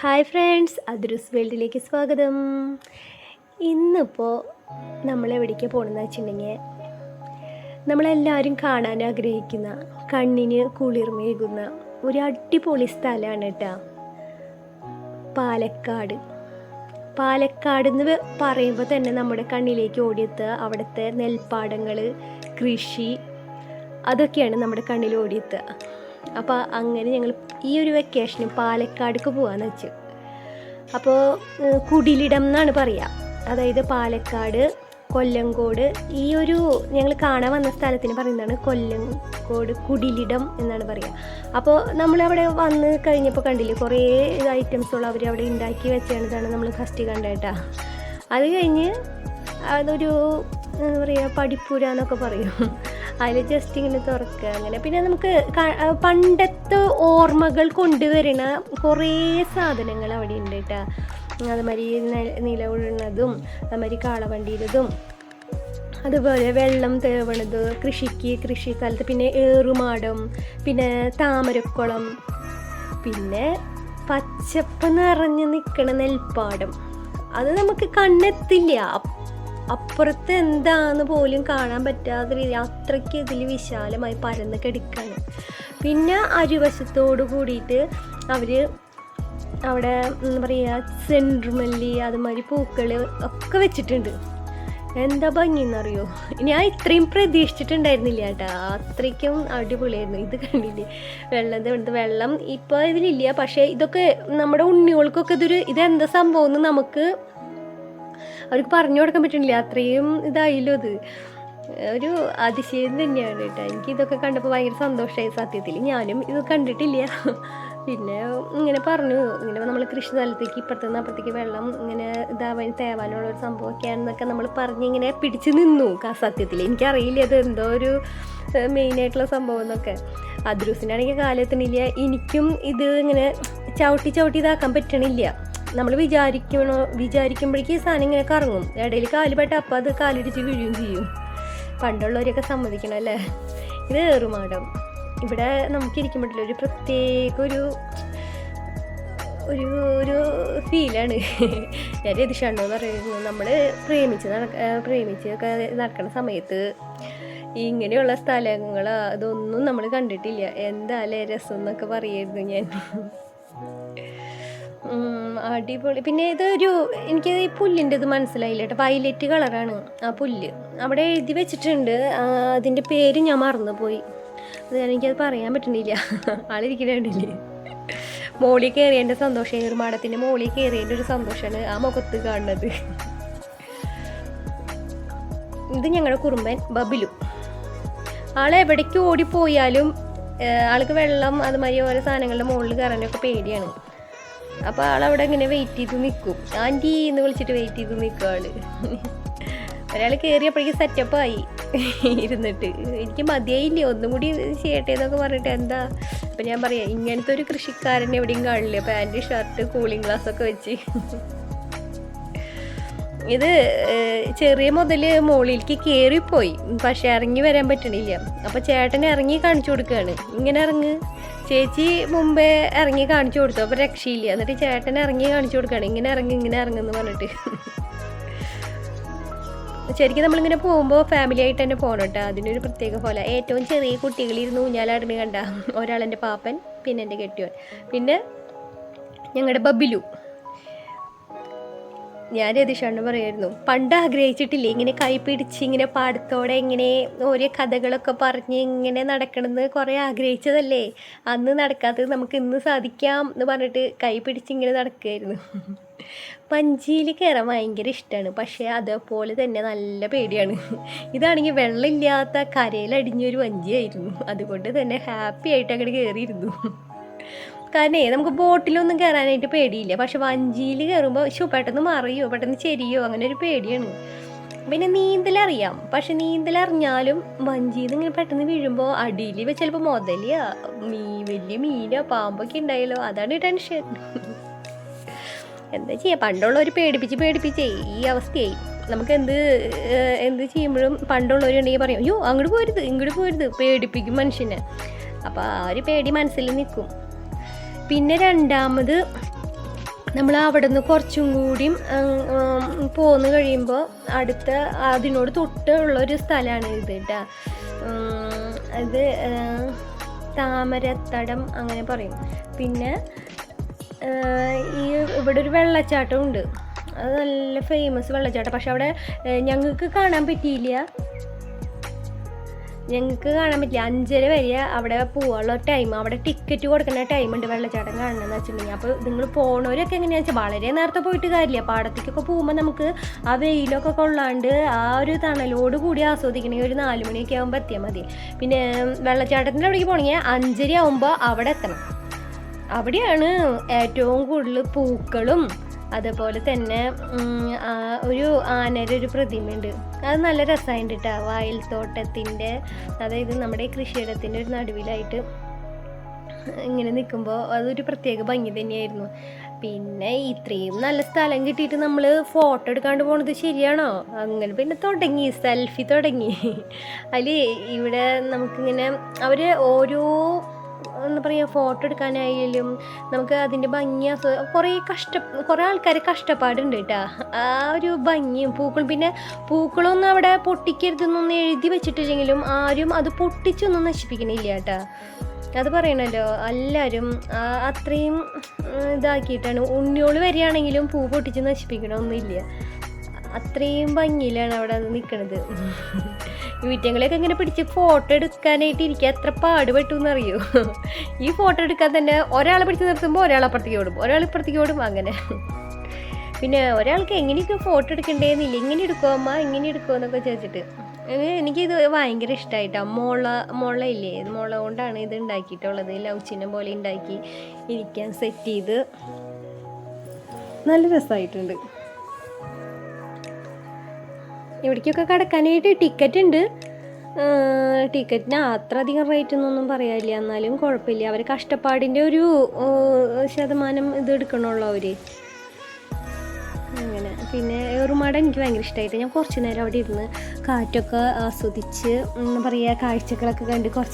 Hi friends അദ്രുസ് വേൾഡിലേക്ക് സ്വാഗതം. ഇന്നിപ്പോൾ നമ്മൾ എവിടേക്ക് പോകണമെന്ന് വെച്ചിട്ടുണ്ടെങ്കിൽ നമ്മളെല്ലാവരും കാണാൻ ആഗ്രഹിക്കുന്ന കണ്ണിന് കുളിർമേകുന്ന ഒരു അടിപൊളി സ്ഥലമാണ് കേട്ടോ പാലക്കാട്. പാലക്കാട് എന്ന് പറയുമ്പോൾ തന്നെ നമ്മുടെ കണ്ണിലേക്ക് ഓടിയെത്തുക അവിടുത്തെ നെൽപ്പാടങ്ങൾ കൃഷി അതൊക്കെയാണ് നമ്മുടെ കണ്ണിൽ ഓടിയെത്തുക അപ്പോൾ അങ്ങനെ ഞങ്ങൾ ഈ ഒരു വെക്കേഷന് പാലക്കാടേക്ക് പോകാമെന്ന് വെച്ചു. അപ്പോൾ കുടിലിടം എന്നാണ് പറയുക അതായത് പാലക്കാട് കൊല്ലങ്കോട് ഈ ഒരു ഞങ്ങൾ കാണാൻ വന്ന സ്ഥലത്തിന് പറയുന്നതാണ് കൊല്ലങ്കോട് കുടിലിടം എന്നാണ് പറയുക അപ്പോൾ നമ്മളവിടെ വന്ന് കഴിഞ്ഞപ്പോൾ കണ്ടില്ലേ കുറേ ഐറ്റംസുകൾ അവർ അവിടെ ഉണ്ടാക്കി വെച്ചതാണ് നമ്മൾ ഫസ്റ്റ് കണ്ടേട്ടാ. അത് കഴിഞ്ഞ് അതൊരു എന്താ പറയുക പഠിപ്പുര എന്നൊക്കെ പറയും. അതിൽ ജസ്റ്റ് ഇങ്ങനെ തുറക്കുക അങ്ങനെ. പിന്നെ നമുക്ക് പണ്ടത്തെ ഓർമ്മകൾ കൊണ്ടുവരുന്ന കുറേ സാധനങ്ങൾ അവിടെ ഉണ്ട് കേട്ടോ അതുമാതിരി നെ- നില ഉഴുന്നതും അതുമാതിരി കാളവണ്ടിയിലതും അതുപോലെ വെള്ളം തേവണത് കൃഷിക്ക് കൃഷി സ്ഥലത്ത് പിന്നെ ഏറുമാടം പിന്നെ താമരക്കുളം പിന്നെ പച്ചപ്പ് നിറഞ്ഞു നിൽക്കണ നെൽപ്പാടം. അത് നമുക്ക് കണ്ണെത്തില്ല. അപ്പുറത്ത് എന്താന്ന് പോലും കാണാൻ പറ്റാത്ത രീതി അത്രയ്ക്ക് ഇതിൽ വിശാലമായി പരന്ന് കിടക്കാണ്. പിന്നെ അരുവശത്തോട് കൂടിയിട്ട് അവർ അവിടെ എന്താ പറയുക സെൻട്രുമല്ലി അതുമാതിരി പൂക്കൾ ഒക്കെ വെച്ചിട്ടുണ്ട്. എന്താ ഭംഗിന്നറിയോ? ഞാൻ ഇത്രയും പ്രതീക്ഷിച്ചിട്ടുണ്ടായിരുന്നില്ല കേട്ടോ. അത്രയ്ക്കും അടിപൊളിയായിരുന്നു. ഇത് കണ്ടില്ലേ? വെള്ളം ഇതുണ്ട് വെള്ളം ഇപ്പോൾ ഇതിലില്ല. പക്ഷേ ഇതൊക്കെ നമ്മുടെ ഉണ്ണികൾക്കൊക്കെ ഇതൊരു ഇതെന്താ സംഭവം എന്ന് നമുക്ക് അവർക്ക് പറഞ്ഞു കൊടുക്കാൻ പറ്റുന്നില്ല. അത്രയും ഇതായില്ലോ അത്. ഒരു അതിശയം തന്നെയാണ് കേട്ടോ. എനിക്ക് ഇതൊക്കെ കണ്ടപ്പോൾ ഭയങ്കര സന്തോഷമായി സത്യത്തിൽ ഞാനും ഇത് കണ്ടിട്ടില്ല. പിന്നെ ഇങ്ങനെ പറഞ്ഞു. ഇങ്ങനെ നമ്മൾ കൃഷി സ്ഥലത്തേക്ക് ഇപ്പുറത്തു നിന്ന് അപ്പുറത്തേക്ക് വെള്ളം ഇങ്ങനെ ഇതാവാൻ തേവാനുള്ള ഒരു സംഭവമൊക്കെയാണെന്നൊക്കെ നമ്മൾ പറഞ്ഞ് ഇങ്ങനെ പിടിച്ച് നിന്നു. സത്യത്തിൽ എനിക്കറിയില്ല അത് എന്തോ ഒരു മെയിനായിട്ടുള്ള സംഭവം എന്നൊക്കെ. അദ്രൂസിനാണെങ്കിൽ കാലെത്തണില്ല എനിക്കും ഇത് ഇങ്ങനെ ചവിട്ടി ചവിട്ടി ഇതാക്കാൻ പറ്റണില്ല. നമ്മൾ വിചാരിക്കണോ വിചാരിക്കുമ്പോഴേക്കും ഈ സാധനം ഇങ്ങനെ കറങ്ങും. ഇടയിൽ കാൽ പെട്ട അപ്പം അത് കാലിടിച്ച് വീഴുകയും ചെയ്യും. പണ്ടുള്ളവരെയൊക്കെ സമ്മതിക്കണം അല്ലേ? ഇത് ഏറുമാടം ഇവിടെ നമുക്ക് ഇരിക്കുമ്പോഴല്ലോ ഒരു പ്രത്യേക ഒരു ഒരു ഒരു ഫീലാണ് ഞാൻ രതിഷണ്ണു എന്ന് പറയുന്നത് നമ്മൾ പ്രേമിച്ച് നടക്ക പ്രേമിച്ച് നടക്കുന്ന സമയത്ത് ഇങ്ങനെയുള്ള സ്ഥലങ്ങൾ അതൊന്നും നമ്മൾ കണ്ടിട്ടില്ല. എന്താല്ലേ രസം എന്നൊക്കെ പറയായിരുന്നു ഞാൻ. അടിപൊളി. പിന്നെ ഇതൊരു എനിക്ക് ഈ പുല്ലിന്റെ ഇത് മനസ്സിലായില്ല കേട്ടോ. വയലറ്റ് കളറാണ് ആ പുല്ല്. അവിടെ എഴുതി വെച്ചിട്ടുണ്ട്. അതിന്റെ പേര് ഞാൻ മറന്നുപോയി. അത് എനിക്കത് പറയാൻ പറ്റണില്ല ആളിരിക്കണില്ലേ മോളി കയറിയതിന്റെ സന്തോഷം. ഒരു മാഡത്തിന്റെ മോളിൽ കയറിയതിന്റെ ഒരു സന്തോഷമാണ് ആ മുഖത്ത് കാണുന്നത്. ഇത് ഞങ്ങളുടെ കുറുമ്പൻ ബബിലു. ആളെ എവിടേക്ക് ഓടിപ്പോയാലും ആൾക്ക് വെള്ളം അതുമാതിരി ഓരോ സാധനങ്ങളുടെ മുകളിൽ കയറാനൊക്കെ പേടിയാണ്. അപ്പോൾ ആളവിടെ ഇങ്ങനെ വെയിറ്റ് ചെയ്ത് നിൽക്കും ആന്റി എന്ന് വിളിച്ചിട്ട് വെയിറ്റ് ചെയ്ത് നിൽക്കും ഒരാൾ കയറിയപ്പോഴേക്കും സെറ്റപ്പായി ഇരുന്നിട്ട്. എനിക്ക് മതിയായില്ലേ? ഒന്നും കൂടി ചെയ്യട്ടെ എന്നൊക്കെ പറഞ്ഞിട്ട് എന്താ? അപ്പം ഞാൻ പറയാം ഇങ്ങനത്തെ ഒരു കൃഷിക്കാരൻ എവിടെയും കാണില്ല. പാന്റ് ഷർട്ട് കൂളിംഗ് ഗ്ലാസ് ഒക്കെ വെച്ച്. ഇത് ചെറിയ മുതൽ മുകളിലേക്ക് കയറിപ്പോയി പക്ഷെ ഇറങ്ങി വരാൻ പറ്റണില്ല. അപ്പോൾ ചേട്ടൻ ഇറങ്ങി കാണിച്ചു കൊടുക്കുകയാണ് ഇങ്ങനെ ഇറങ്ങ്. ചേച്ചി മുമ്പേ ഇറങ്ങി കാണിച്ചു കൊടുത്തു. അപ്പോൾ രക്ഷയില്ല. എന്നിട്ട് ചേട്ടൻ ഇറങ്ങി കാണിച്ചു കൊടുക്കുകയാണ്. ഇങ്ങനെ ഇറങ്ങി ഇങ്ങനെ ഇറങ്ങുന്നു പറഞ്ഞിട്ട്. ശരിക്കും നമ്മളിങ്ങനെ പോകുമ്പോൾ ഫാമിലി ആയിട്ട് തന്നെ പോകണം കേട്ടോ. അതിനൊരു പ്രത്യേക പോലെ. ഏറ്റവും ചെറിയ കുട്ടികളിരുന്ന് ഊഞ്ഞാലാടിന് കണ്ട. ഒരാളെന്റെ പാപ്പൻ പിന്നെ എന്റെ കെട്ടിയോൻ. പിന്നെ ഞങ്ങളുടെ ബബിലു. ഞാൻ രതീഷാണ് പറയായിരുന്നു പണ്ട് ആഗ്രഹിച്ചിട്ടില്ലേ ഇങ്ങനെ കൈ പിടിച്ച് ഇങ്ങനെ പാടത്തോടെ ഇങ്ങനെ ഓരോ കഥകളൊക്കെ പറഞ്ഞ് ഇങ്ങനെ നടക്കണമെന്ന് കുറേ ആഗ്രഹിച്ചതല്ലേ? അന്ന് നടക്കാത്തത് നമുക്ക് ഇന്ന് സാധിക്കാം എന്ന് പറഞ്ഞിട്ട് കൈ പിടിച്ച് ഇങ്ങനെ നടക്കുമായിരുന്നു പഞ്ചിയിൽ കയറാൻ ഭയങ്കര ഇഷ്ടമാണ് പക്ഷേ അതേപോലെ തന്നെ നല്ല പേടിയാണ്. ഇതാണെങ്കിൽ വെള്ളമില്ലാത്ത കരയിലടിഞ്ഞൊരു വഞ്ചിയായിരുന്നു അതുകൊണ്ട് തന്നെ ഹാപ്പി ആയിട്ട് അങ്ങോട്ട് കയറിയിരുന്നു കാരണേ നമുക്ക് ബോട്ടിലൊന്നും കയറാനായിട്ട് പേടിയില്ല. പക്ഷെ വഞ്ചിയിൽ കയറുമ്പോൾ ശോ പെട്ടെന്ന് മറിയോ പെട്ടെന്ന് ചെരിയോ അങ്ങനെ ഒരു പേടിയാണ്. പിന്നെ നീന്തലറിയാം. പക്ഷെ നീന്തലറിഞ്ഞാലും വഞ്ചിയിൽ ഇങ്ങനെ പെട്ടെന്ന് വീഴുമ്പോൾ അടിയിൽ ചിലപ്പോൾ മുതലിയ. മീ വലിയ മീനോ പാമ്പൊക്കെ ഉണ്ടായല്ലോ അതാണ് ടെൻഷൻ. എന്താ ചെയ്യുക പണ്ടുള്ളവർ പേടിപ്പിച്ച് പേടിപ്പിച്ചേ ഈ അവസ്ഥയായി. നമുക്ക് എന്ത് എന്ത് ചെയ്യുമ്പോഴും പണ്ടുള്ളവരുണ്ടെങ്കിൽ പറയും അയ്യോ അങ്ങോട്ട് പോരുത് ഇങ്ങോട്ട് പോരുത് പേടിപ്പിക്കും മനുഷ്യനെ. അപ്പോൾ ആ ഒരു പേടി മനസ്സിൽ നിൽക്കും. പിന്നെ രണ്ടാമത് നമ്മൾ അവിടെ നിന്ന് കുറച്ചും കൂടിയും പോന്ന് കഴിയുമ്പോൾ അടുത്ത അതിനോട് തൊട്ടുള്ള ഒരു സ്ഥലമാണ് ഇത് കേട്ടോ അത് താമരത്തടം അങ്ങനെ പറയും. പിന്നെ ഈ ഇവിടെ ഒരു വെള്ളച്ചാട്ടം ഉണ്ട്. അത് നല്ല ഫേമസ് വെള്ളച്ചാട്ടം. പക്ഷെ അവിടെ ഞങ്ങൾക്ക് കാണാൻ പറ്റിയില്ല. ഞങ്ങൾക്ക് കാണാൻ പറ്റില്ല. അഞ്ചര വരെ അവിടെ പോകാനുള്ള ടൈം അവിടെ ടിക്കറ്റ് കൊടുക്കുന്ന ടൈം ഉണ്ട് വെള്ളച്ചാട്ടം കാണണമെന്ന് വെച്ചിട്ടുണ്ടെങ്കിൽ. അപ്പോൾ നിങ്ങൾ പോണവരൊക്കെ എങ്ങനെയാണെന്ന് വെച്ചാൽ വളരെ നേരത്തെ പോയിട്ട് കാര്യമില്ല. പാടത്തേക്കൊക്കെ പോകുമ്പോൾ നമുക്ക് ആ വെയിലൊക്കെ കൊള്ളാണ്ട് ആ ഒരു തണലോട് കൂടി ആസ്വദിക്കണമെങ്കിൽ ഒരു നാല് മണിയൊക്കെ ആകുമ്പോൾ എത്തിയാൽ മതി. പിന്നെ വെള്ളച്ചാട്ടത്തിന്റെ അവിടേക്ക് പോകണമെങ്കിൽ അഞ്ചര ആകുമ്പോൾ അവിടെ എത്തണം. അവിടെയാണ് ഏറ്റവും കൂടുതൽ പൂക്കളും അതേപോലെ തന്നെ ഒരു ആനയുടെ ഒരു പ്രതിമയുണ്ട്. അത് നല്ല രസമായിട്ട് കേട്ടോ വായിൽത്തോട്ടത്തിന്റെ അതായത് നമ്മുടെ കൃഷിയിടത്തിന്റെ ഒരു നടുവിലായിട്ട് ഇങ്ങനെ നിൽക്കുമ്പോൾ അതൊരു പ്രത്യേക ഭംഗി തന്നെയായിരുന്നു. പിന്നെ ഇത്രയും നല്ല സ്ഥലം കിട്ടിയിട്ട് നമ്മൾ ഫോട്ടോ എടുക്കാണ്ട് പോണത് ശരിയാണോ? അങ്ങനെ പിന്നെ തുടങ്ങി സെൽഫി തുടങ്ങി. അതിൽ ഇവിടെ നമുക്കിങ്ങനെ അവർ ഓരോ എന്താ പറയുക ഫോട്ടോ എടുക്കാനായാലും നമുക്ക് അതിന്റെ ഭംഗി കുറേ കഷ്ട കുറേ ആൾക്കാർ കഷ്ടപ്പാടുണ്ട് കേട്ടോ ആ ഒരു ഭംഗിയും പൂക്കളും പിന്നെ പൂക്കളൊന്നും അവിടെ പൊട്ടിക്കരുതെന്നൊന്നും എഴുതി വെച്ചിട്ടില്ലെങ്കിലും ആരും അത് പൊട്ടിച്ചൊന്നും നശിപ്പിക്കണില്ല കേട്ടോ അത് പറയണല്ലോ എല്ലാവരും അത്രയും ഇതാക്കിയിട്ടാണ്. ഉണ്ണിയോൾ വരികയാണെങ്കിലും പൂ പൊട്ടിച്ച് നശിപ്പിക്കണമൊന്നുമില്ല. അത്രയും ഭംഗിയിലാണ് അവിടെ അത് നിൽക്കണത് വീറ്റങ്ങളെയൊക്കെ ഇങ്ങനെ പിടിച്ച് ഫോട്ടോ എടുക്കാനായിട്ട് എനിക്ക് എത്ര പാടുപെട്ടു എന്നറിയോ ഈ ഫോട്ടോ എടുക്കാൻ തന്നെ ഒരാളെ പിടിച്ച് നിർത്തുമ്പോൾ ഒരാൾ അപ്പുറത്തേക്ക് ഓടും ഒരാൾ ഇപ്പുറത്തേക്ക് ഓടും അങ്ങനെ. പിന്നെ ഒരാൾക്ക് എങ്ങനെയൊക്കെ ഫോട്ടോ എടുക്കണ്ടേന്നില്ല ഇങ്ങനെ എടുക്കുമോ അമ്മ ഇങ്ങനെ എടുക്കുമോ എന്നൊക്കെ ചോദിച്ചിട്ട്. എനിക്കിത് ഭയങ്കര ഇഷ്ടമായിട്ടാ മുള മുള ഇല്ലേ മുള കൊണ്ടാണ് ഇത് ഉണ്ടാക്കിയിട്ടുള്ളത്. ലവ് ചിഹ്നം പോലെ ഉണ്ടാക്കി ഇരിക്കാൻ സെറ്റ് ചെയ്ത്. നല്ല രസമായിട്ടുണ്ട് ഇവിടേക്കൊക്കെ കിടക്കാനായിട്ട് ടിക്കറ്റ് ഉണ്ട്. ടിക്കറ്റിന് അത്ര അധികം റേറ്റ് എന്നൊന്നും പറയാനില്ല. എന്നാലും കുഴപ്പമില്ല. അവർ കഷ്ടപ്പാടിന്റെ ഒരു ശതമാനം ഇത് എടുക്കണുള്ളൂ അവർ അങ്ങനെ. പിന്നെ ഏറുമാട എനിക്ക് ഭയങ്കര ഇഷ്ടമായിട്ട് ഞാൻ കുറച്ച് നേരം അവിടെ ഇരുന്ന് കാറ്റൊക്കെ ആസ്വദിച്ച് എന്താ പറയുക കാഴ്ചകളൊക്കെ കണ്ട് കുറച്ച്